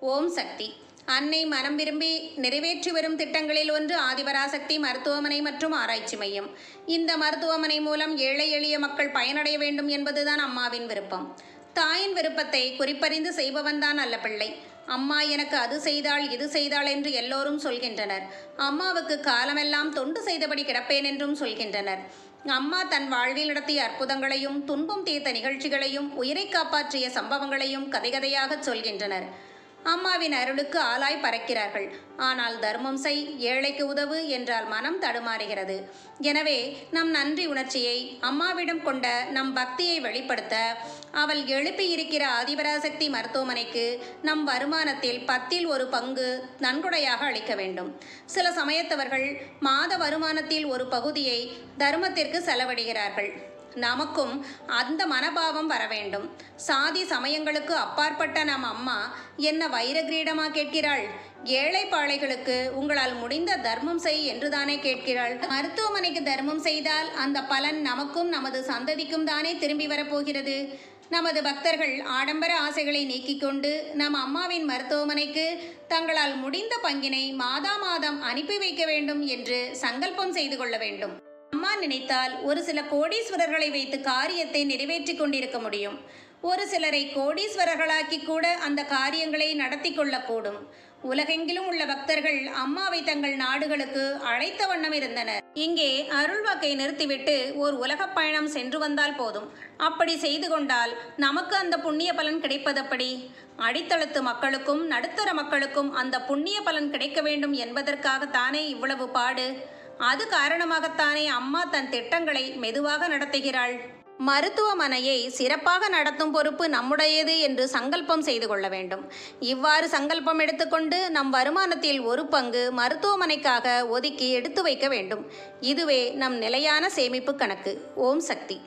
ஓம் சக்தி. அன்னை மனம் விரும்பி நிறைவேற்றி வரும் திட்டங்களில் ஒன்று ஆதிபராசக்தி மருத்துவமனை மற்றும் ஆராய்ச்சி மையம். இந்த மருத்துவமனை மூலம் ஏழை எளிய மக்கள் பயனடைய வேண்டும் என்பதுதான் அம்மாவின் விருப்பம். தாயின் விருப்பத்தை குறிப்பறிந்து செய்பவன்தான் அல்ல பிள்ளை அம்மா எனக்கு அது செய்தாள் இது செய்தாள் என்று எல்லோரும் சொல்கின்றனர். அம்மாவுக்கு காலமெல்லாம் தொண்டு செய்தபடி கிடப்பேன் என்றும் சொல்கின்றனர். அம்மா தன் வாழ்வில் நடத்திய அற்புதங்களையும் துன்பம் தீர்த்த நிகழ்ச்சிகளையும் உயிரை காப்பாற்றிய சம்பவங்களையும் கதைகதையாகச் சொல்கின்றனர். அம்மாவின் அருளுக்கு ஆளாய் பறக்கிறார்கள். ஆனால் தர்மம் செய் ஏழைக்கு உதவு என்றால் மனம் தடுமாறுகிறது. எனவே நம் நன்றி உணர்ச்சியை அம்மாவிடம் கொண்ட நம் பக்தியை வெளிப்படுத்த அவள் எழுப்பியிருக்கிற ஆதிபராசக்தி மருத்துவமனைக்கு நம் வருமானத்தில் பத்தில் ஒரு பங்கு நன்கொடையாக அளிக்க வேண்டும். சில சமயத்தவர்கள் மாத வருமானத்தில் ஒரு பகுதியை தர்மத்திற்கு செலவிடுகிறார்கள். நமக்கும் அந்த மனபாவம் வர வேண்டும். சாதி சமயங்களுக்கு அப்பாற்பட்ட நம் அம்மா என்ன வைர கிரீடமா கேட்கிறாள்? ஏழை பாழைகளுக்கு உங்களால் முடிந்த தர்மம் செய் என்றுதானே கேட்கிறாள். மருத்துவமனைக்கு தர்மம் செய்தால் அந்த பலன் நமக்கும் நமது சந்ததிக்கும் தானே திரும்பி வரப்போகிறது. நமது பக்தர்கள் ஆடம்பர ஆசைகளை நீக்கிக் கொண்டு நம் அம்மாவின் மருத்துவமனைக்கு தங்களால் முடிந்த பங்கினை மாதா மாதம் அனுப்பி வைக்க வேண்டும் என்று சங்கல்பம் செய்து கொள்ள வேண்டும். அம்மா நினைத்தால் ஒரு சில கோடீஸ்வரர்களை வைத்து காரியத்தை நிறைவேற்றி கொண்டிருக்க முடியும். ஒரு சிலரை கோடீஸ்வரர்களாக்கி கூட அந்த காரியங்களை நடத்தி கொள்ளக்கூடும். உலகெங்கிலும் உள்ள பக்தர்கள் அம்மாவை தங்கள் நாடுகளுக்கு அழைத்த வண்ணம் இருந்தனர். இங்கே அருள்வாக்கை நிறுத்திவிட்டு ஓர் உலகப் பயணம் சென்று வந்தால் போதும். அப்படி செய்து கொண்டால் நமக்கு அந்த புண்ணிய பலன் கிடைப்பதப்படி? அடித்தளத்து மக்களுக்கும் நடுத்தர மக்களுக்கும் அந்த புண்ணிய பலன் கிடைக்க வேண்டும் என்பதற்காகத்தானே இவ்வளவு பாடு? அது காரணமாகத்தானே அம்மா தன் திட்டங்களை மெதுவாக நடத்துகிறாள். மருத்துவமனையை சிறப்பாக நடத்தும் பொறுப்பு நம்முடையது என்று சங்கல்பம் செய்து கொள்ள வேண்டும். இவ்வாறு சங்கல்பம் எடுத்துக்கொண்டு நம் வருமானத்தில் ஒரு பங்கு மருத்துவமனைக்காக ஒதுக்கி எடுத்து வைக்க வேண்டும். இதுவே நம் நிலையான சேமிப்பு கணக்கு. ஓம் சக்தி.